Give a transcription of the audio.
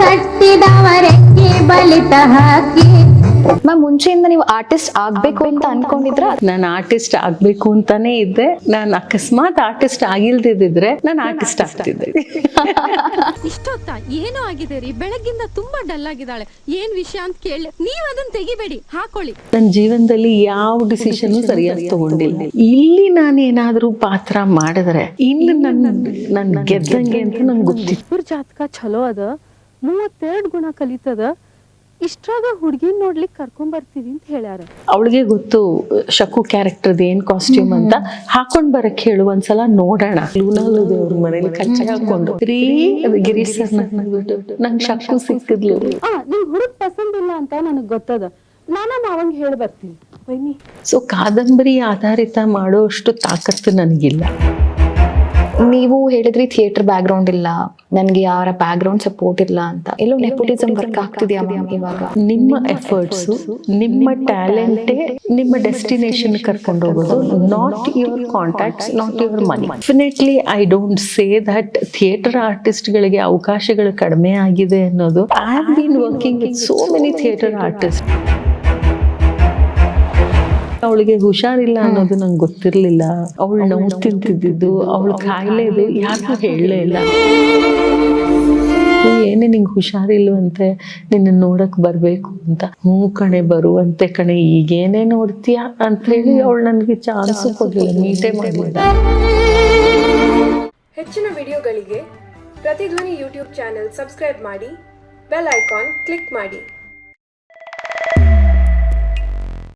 ಕಟ್ಟಿದವರೆಕ್ಕೆ ಬಲಿತ ಹಾಕಿ. ಮ್ಯಾಮ್ ಮುಂಚೆಯಿಂದ ನೀವು ಆರ್ಟಿಸ್ಟ್ ಆಗ್ಬೇಕು ಅಂತ ಅನ್ಕೊಂಡಿದ್ರ? ನಾನು ಆರ್ಟಿಸ್ಟ್ ಆಗ್ಬೇಕು ಅಂತಾನೆ ಇದ್ದೆ. ನಾನು ಅಕಸ್ಮಾತ್ ಆರ್ಟಿಸ್ಟ್ ಆಗಿಲ್ದಿದ್ರೆ ನಾನು ಆರ್ಟಿಸ್ಟ್ ಆಗ್ತಿದ್ದೆ. ಇಷ್ಟೊತ್ತ ಏನೋ ಆಗಿದೆ ರೀ? ಬೆಳಗ್ಗಿಂದ ತುಂಬಾ ಡಲ್ ಆಗಿದ್ದಾಳೆ. ಏನ್ ವಿಷಯ ಅಂತ ಕೇಳಿ. ನೀವ್ ಅದನ್ನ ತೆಗಿಬೇಡಿ. ಹಾಕೊಳ್ಳಿ. ನನ್ನ ಜೀವನದಲ್ಲಿ ಯಾವ ಡಿಸಿಷನ್ ಸರಿಯಾಗಿ ತಗೊಂಡಿಲ್ಲ. ಇಲ್ಲಿ ನಾನು ಏನಾದ್ರೂ ಪಾತ್ರ ಮಾಡಿದ್ರೆ ಇನ್ನು ನನ್ನ ನನ್ ಗೆದ್ದಂಗೆ ಅಂತ ನಂಗೆ ಗೊತ್ತಿತ್ತು ಜಾತಕ ಚಲೋ ಅದ. ಮೂವತ್ತೆರಡು ಗುಣ ಕಲಿತದ ಇಷ್ಟ್ರಾಗ ಹುಡ್ಗಿನ್ ನೋಡ್ಲಿಕ್ಕೆ ಕರ್ಕೊಂಡ್ ಬರ್ತೀವಿ ಅಂತ ಹೇಳ್ಯಾರ. ಅವಳಿಗೆ ಗೊತ್ತು ಶಕು ಕ್ಯಾರೆಕ್ಟರ್ ಏನ್ ಕಾಸ್ಟ್ಯೂಮ್ ಅಂತ. ಹಾಕೊಂಡ್ ಬರಕ್ ಹೇಳು ಒಂದ್ಸಲ ನೋಡೋಣ. ಲೂನಾಲು ಅವ್ರ ಮನೇಲಿ ಕಚ್ಚ ಹಾಕೊಂಡು. ರೀ ಅದು ಗಿರೀಶ್ ಸರ್ ನಂಗೆ ಶಕು ಸಿಕ್ಕಿದ್ಲು. ಹಾ ನಿಮ್ ಹುಡುಗ್ ಪಸಂದ್ ಇಲ್ಲ ಅಂತ ನನಗ್ ಗೊತ್ತದ. ನಾನ ಮಾವಂಗ್ ಹೇಳ್ ಬರ್ತೀನಿ. ಬನ್ನಿ. ಸೊ ಕಾದಂಬರಿ ಆಧಾರಿತ ಮಾಡೋಷ್ಟು ತಾಕತ್ತು ನನಗಿಲ್ಲ. ನೀವು ಹೇಳಿದ್ರಿ ಥಿಯೇಟರ್ ಬ್ಯಾಕ್ ಗ್ರೌಂಡ್ ಇಲ್ಲ. ನನ್ಗೆ ಯಾರ ಬ್ಯಾಕ್ ಗ್ರೌಂಡ್ ಸಪೋರ್ಟ್ ಇಲ್ಲ ಅಂತ. ಎಲ್ಲೋ ನೆಪೋಟಿಸಮ್ ವರ್ಕ್ ಆಗ್ತಿದ್ಯಾ ಇವಾಗ? ನಿಮ್ಮ ಎಫರ್ಟ್ಸ್ ನಿಮ್ಮ ಟ್ಯಾಲೆಂಟ್ ನಿಮ್ಮ ಡೆಸ್ಟಿನೇಷನ್ ಕರ್ಕೊಂಡು ಹೋಗೋದು not your contacts not your money definitely I don't say that theatre ಆರ್ಟಿಸ್ಟ್ಗಳಿಗೆ ಅವಕಾಶಗಳು ಕಡಿಮೆ ಆಗಿದೆ ಅನ್ನೋದು. I have been working with so many theatre artist ಅವಳಿಗೆ ಹುಷಾರಿಲ್ಲ ಅನ್ನೋದು ನಂಗೆ ಗೊತ್ತಿರಲಿಲ್ಲ. ಅವಳು ನೋವು ತಿಂತಿದ್ದು ಅವಳು ಕಾಯಿಲೆ ಇದು ಯಾರಿಗೂ ಹೇಳಲೇ ಇಲ್ಲ. ಏನೇ ನಿಂಗೆ ಹುಷಾರಿಲ್ವಂತೆ ನಿನ್ನ ನೋಡಕ್ ಬರಬೇಕು ಅಂತ. ಹ್ಞೂ ಕಣೆ ಬರುವಂತೆ ಕಣೆ ಈಗೇನೇ ನೋಡ್ತೀಯ ಅಂತ ಹೇಳಿ ಅವಳು ನನಗೆ ಚಾನ್ಸ್ ಕೊಡಲಿಲ್ಲ ಮೀಟೇ ಮಾಡಲಿಲ್ಲ ಹೆಚ್ಚಿನ ವಿಡಿಯೋಗಳಿಗೆ ಪ್ರತಿಧ್ವನಿ ಯೂಟ್ಯೂಬ್ ಚಾನೆಲ್ ಸಬ್ಸ್ಕ್ರೈಬ್ ಮಾಡಿ ಬೆಲ್ ಐಕಾನ್ ಕ್ಲಿಕ್ ಮಾಡಿ.